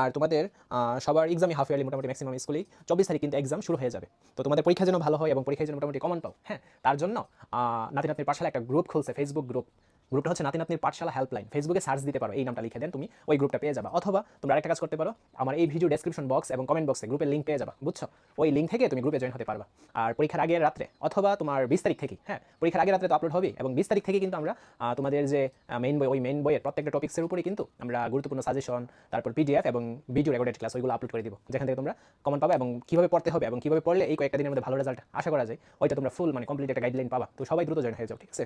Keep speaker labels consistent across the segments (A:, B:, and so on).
A: আর তোমাদের সবার এক্সামই হাফ ইয়ারলি মোটামুটি ম্যাক্সিমাম স্কুলেই চব্বিশ তারিখ কিন্তু এক্সাম শুরু হয়ে যাবে। তো তোমাদের পরীক্ষা যেন ভালো হয় এবং পরীক্ষায় যেন মোটামুটি কমন পাও। হ্যাঁ তার জন্য নাতি নাতির পাশালে একটা গ্রুপ খুলছে ফেসবুক গ্রুপ গ্রুপটা হচ্ছে নাতি নাতনির পাঠশালা হেল্পলাইন ফেসবুকে সার্চ দিতে পারো, এই নামটা লিখে দেন, তুমি ওই গ্রুপটা পেয়ে যাবা। অথবা তোমরা আরেকটা কাজ করতে পারো, আমার এই ভিডিও ডেসক্রিপশন বক্স এবং কমেন্ট বক্সে গ্রুপের লিঙ্ক পেয়ে যাবা, বুঝছ? ওই লিঙ্ক থেকে তুমি গ্রুপে জয়েন হতে পারবা। আর পরীক্ষার আগের রাত্রে অথবা তোমার বিশ তারিখ থেকে হ্যাঁ পরীক্ষার আগের রাত্রে তো আপলোড হবে এবং বিশ তারিখ থেকে কিন্তু আমরা তোমাদের যে মেইন বই, ওই মেইন বইয়ের প্রত্যেকটা টপিক্সের উপরে কিন্তু আমরা গুরুত্বপূর্ণ সাজেশন তারপর পিডিএফ এবং ভিডিও রেকর্ডেড ক্লাস ওইগুলো আপলোড করে দিব। যেখান থেকে তোমরা কমন পাবে এবং কীভাবে পড়তে হবে এবং কীভাবে পড়লে এই কয়েকটা দিনের মধ্যে ভালো রেজাল্ট আশা করা যায়, ওইটা তোমরা ফুল মানে কমপ্লিট একটা গাইডলাইন পাবা। তো সবাই দ্রুত জয়েন হয়ে যাও, ঠিক আছে?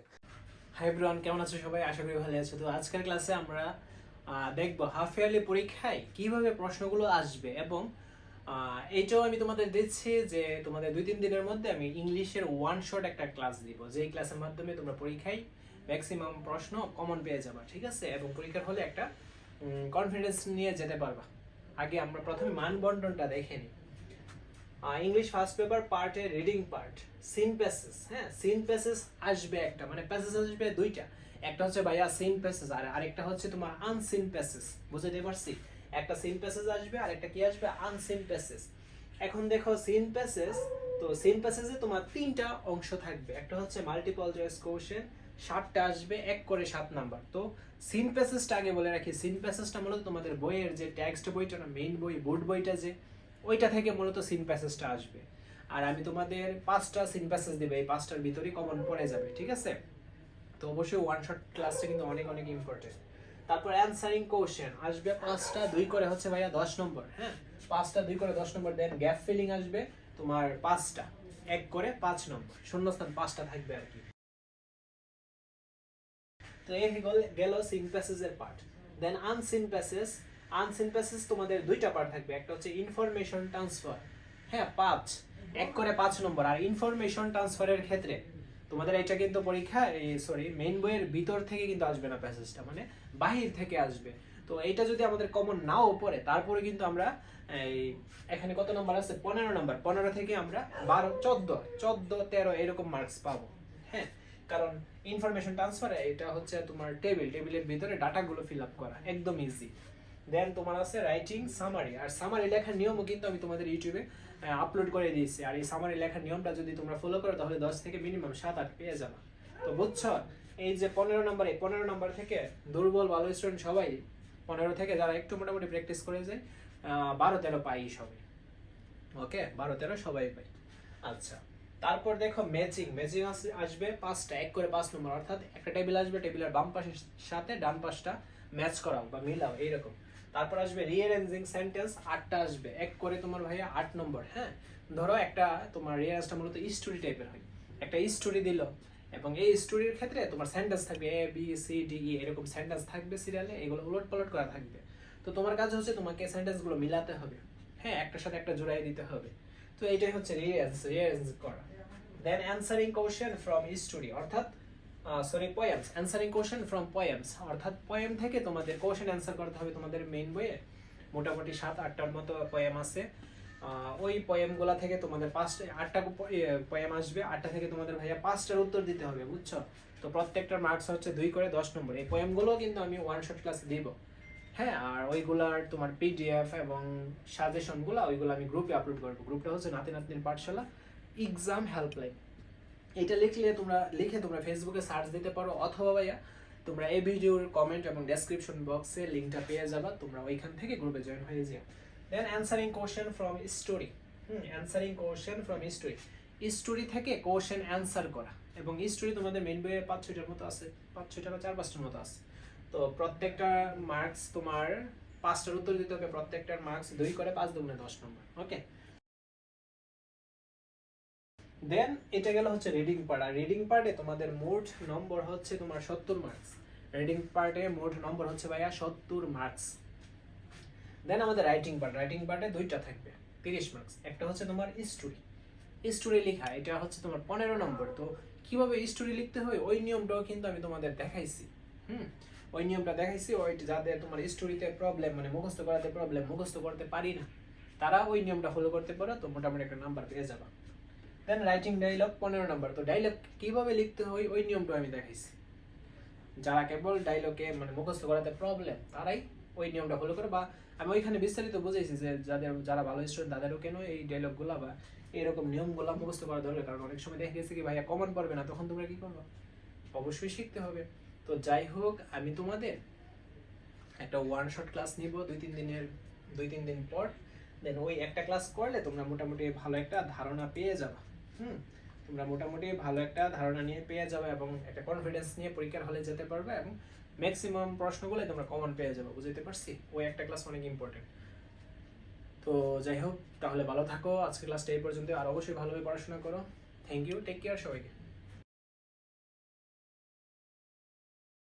B: হাই ব্রন কেমন আছো সবাই? আশা করি ভালো আছো। তো আজকের ক্লাসে আমরা দেখব হাফ ইয়ারলি পরীক্ষায় কীভাবে প্রশ্নগুলো আসবে এবং এইটাও আমি তোমাদের দিচ্ছি যে তোমাদের দুই তিন দিনের মধ্যে আমি ইংলিশের ওয়ান শট একটা ক্লাস দিব, যেই ক্লাসের মাধ্যমে তোমরা পরীক্ষায় ম্যাক্সিমাম প্রশ্ন কমন পেয়ে যাবা, ঠিক আছে? এবং পরীক্ষার হলে একটা কনফিডেন্স নিয়ে যেতে পারবা। আগে আমরা প্রথমে মানবন্টনটা দেখে নিই। ইংলিশ ফার্স্ট পেপার পার্টে রিডিং পার্ট সিন প্যাসেজ হ্যাঁ সিন প্যাসেজ আসবে একটা মানে প্যাসেজ আসবে দুইটা। একটা হচ্ছে ভাইয়া সিন প্যাসেজ আর আরেকটা হচ্ছে তোমার আনসিন প্যাসেজ বুঝতে পারছি একটা সিন প্যাসেজ আসবে আর একটা কি আসবে? আনসিন প্যাসেজ এখন দেখো সিন প্যাসেজ তো সিন প্যাসেজে তোমার তিনটা অংশ থাকবে, একটা হচ্ছে মাল্টিপল চয়েস কোশ্চেন সাতটা আসবে, এক করে সাত নাম্বার। তো সিন প্যাসেজটা আগে বলে রাখি সিন প্যাসেজটা মূলত তোমাদের বইয়ের যে টেক্সট বইটা মেইন বই বোর্ড বইটা যে ওইটা থেকে মূলত সিন প্যাসেজটা আসবে। আর আমি তোমাদের পাঁচটা সিন প্যাসেজ দেবে, এই পাঁচটার ভিতরেই কমন পড়ে যাবে, ঠিক আছে? তো অবশ্যই ওয়ান শট ক্লাসটা কিন্তু অনেক অনেক ইম্পর্টেন্ট তারপর অ্যানসারিং কোশ্চেন আসবে পাঁচটা দুই করে হচ্ছে ভাইয়া দশ নম্বর হ্যাঁ? পাঁচটা দুই করে দশ নম্বর দেন গ্যাপ ফিলিং আসবে তোমার পাঁচটা, এক করে পাঁচ নম্বর, শূন্যস্থান পাঁচটা থাকবে আর কি। তো এই গেল- গেল seen প্যাসেজের part then unseen passage unseen passage তোমাদের দুইটা পার্ট থাকবে। একটা হচ্ছে ইনফরমেশন ট্রান্সফার হ্যাঁ পাঁচ। এক করে পাঁচ নম্বর। আর ইনফরমেশন ট্রান্সফারের ক্ষেত্রে তোমাদের এটা কিন্তু পরীক্ষা সরি মেইন বইয়ের ভিতর থেকে কিন্তু আসবে না প্যাসেজটা মানে বাহির থেকে আসবে। তো এইটা যদি আমাদের কমন নাও পড়ে, তারপরে কিন্তু আমরা, এই, এখানে কত নম্বর আছে? পনেরো নম্বর। পনেরো থেকে আমরা বারো, চোদ্দ চোদ্দ, তেরো এরকম মার্কস পাবো। হ্যাঁ কারণ ইনফরমেশন ট্রান্সফার এটা হচ্ছে তোমার টেবিল টেবিলের ভিতরে ডাটাগুলো ফিল আপ করা। একদম ইজি দেন তোমার আছে রাইটিং সামারি আর সামারি লেখার নিয়মও কিন্তু আমি তোমাদের ইউটিউবে আপলোড করে দিয়েছি। আর এই সামারি লেখার নিয়মটা যদি তোমরা ফলো করো, তাহলে দশ থেকে মিনিমাম সাত, আট পেয়ে যাবে। তো বুঝছ? এই যে পনেরো নম্বর এই পনেরো নম্বর থেকে দুর্বল, ভালো স্টুডেন্ট সবাই পনেরো থেকে যারা একটু মোটামুটি প্র্যাকটিস করে যায় বারো, তেরো পাই সবাই। ওকে বারো, তেরো সবাই পাই। আচ্ছা। তারপর দেখো ম্যাচিং ম্যাচিং আসবে পাঁচটা, এক করে পাঁচ নম্বর অর্থাৎ একটা টেবিল আসবে টেবিলের বাম পাশের সাথে ডান পাশটা ম্যাচ করাও বা মিলাও, এইরকম। তারপর আসবে রিয়ারেঞ্জিং সেন্টেন্স আটটা আসবে। এক করে তোমার ভাইয়া আট নম্বর হ্যাঁ? ধরো একটা তোমার রিয়ারেঞ্জটা মূলত স্টোরি টাইপের হয়। একটা স্টোরি দিল, এবং এই স্টোরির ক্ষেত্রে তোমার সেন্টেন্স থাকবে A B C D E এরকম সেন্টেন্স থাকবে সিরিয়ালে এগুলো উলট পালট করা থাকবে। তো তোমার কাজ হচ্ছে তোমাকে সেন্টেন্সগুলো মিলাতে হবে হ্যাঁ? একটার সাথে একটা জোড়াই দিতে হবে। তো এইটাই হচ্ছে রিয়ারেঞ্জ রিয়ারেঞ্জ করা। Then answering question from story অর্থাৎ sorry poems answering question from poems অর্থাৎ পোয়েম থেকে তোমাদের কোশ্চেন অ্যান্সার করতে হবে তোমাদের মেইন বইয়ে। মোটামুটি সাত, আটটার মতো পোয়েম আছে। ওই পোয়েমগুলা থেকে তোমাদের পাঁচটা আটটা পোয়েম আসবে। আটটা থেকে তোমাদের ভাইয়া পাঁচটার উত্তর দিতে হবে, বুঝছ? তো প্রত্যেকটার মার্কস হচ্ছে দুই করে দশ নম্বর। এই পোয়েমগুলো কিন্তু আমি ওয়ান শট ক্লাসে দিব। হ্যাঁ আর ওইগুলার তোমার পিডিএফ এবং সাজেশনগুলো ওইগুলো আমি গ্রুপে আপলোড করব। গ্রুপটা হচ্ছে নাতি নাতনির পাঠশালা এক্সাম হেল্পলাইন এটা লিখলে তোমরা, লিখে তোমরা ফেসবুকে সার্চ দিতে পারো, অথবা ভাইয়া তোমরা এই ভিডিওর কমেন্ট এবং ডেসক্রিপশন বক্সে লিঙ্কটা পেয়ে যাবা, তোমরা ওইখান থেকে গ্রুপে জয়েন হয়ে যাও। Then answering question from story hmm answering question from story story থেকে কোশ্চেন অ্যান্সার করা, এবং স্টোরি তোমাদের মেন বইয়ে পাঁচ ছয়টার মতো আছে, পাঁচ ছয়টা বা চার পাঁচটার মতো আছে। তো প্রত্যেকটা মার্কস তোমার পাঁচটার উত্তর দিতে হবে, প্রত্যেকটার মার্কস দুই করে পাঁচ দুগুণে দশ নম্বর ওকে দেন এটা গেল হচ্ছে রিডিং পার্ট আর রিডিং পার্টে তোমাদের মোট নম্বর হচ্ছে তোমার সত্তর মার্কস রিডিং পার্টে মোট নম্বর হচ্ছে ভাইয়া সত্তর মার্কস দেন আমাদের রাইটিং পার্ট রাইটিং পার্টে দুইটা থাকবে, তিরিশ মার্কস একটা হচ্ছে তোমার স্টোরি স্টোরি লেখা, এটা হচ্ছে তোমার পনেরো নম্বর তো কীভাবে স্টোরি লিখতে হয়? ওই নিয়মটাও কিন্তু আমি তোমাদের দেখাইছি। হুম? ওই নিয়মটা দেখাইছি, ওই যাদের তোমার স্টোরিতে প্রবলেম মানে মুখস্থ করাতে প্রবলেম মুখস্থ করতে পারি না, তারা ওই নিয়মটা ফলো করতে পারো, তো মোটামুটি একটা নাম্বার পেয়ে যাবা। দেন রাইটিং ডায়লগ পনেরো নম্বর তো ডায়লগ কীভাবে লিখতে হয়, ওই নিয়মটা আমি দেখাইছি। যারা কেবল ডায়লগে মানে মুখস্থ করাতে প্রবলেম তারাই ওই নিয়মটা ফলো করো। বা আমি ওইখানে বিস্তারিত বুঝেছি যে যাদের, যারা ভালো স্টুডেন্ট তাদেরও কেন এই ডায়লগগুলো বা এরকম নিয়মগুলো মুখস্থ করা দরকার? কারণ অনেক সময় দেখা গেছে কি, ভাইয়া কমন পারবে না, তখন তোমরা কি করবে? অবশ্যই শিখতে হবে। তো যাই হোক, আমি তোমাদের একটা ওয়ান শট ক্লাস নিব, দুই, তিন দিনের, দুই, তিন দিন পর। দেন ওই একটা ক্লাস করলে তোমরা মোটামুটি ভালো একটা ধারণা পেয়ে যাবে। হুম। তোমরা মোটামুটি ভালো একটা ধারণা নিয়ে পেয়ে যাবে এবং একটা কনফিডেন্স নিয়ে পরীক্ষার হলে যেতে পারবে এবং ম্যাক্সিমাম প্রশ্নগুলো তোমরা কমন পেয়ে যাবে বুঝতে পারছি? ওই একটা ক্লাস অনেক ইম্পর্টেন্ট তো যাই হোক, তাহলে ভালো থাকো। আজকে ক্লাসটা এই পর্যন্ত আর অবশ্যই ভালোভাবে পড়াশোনা করো। থ্যাংক ইউ টেক কেয়ার সবাইকে।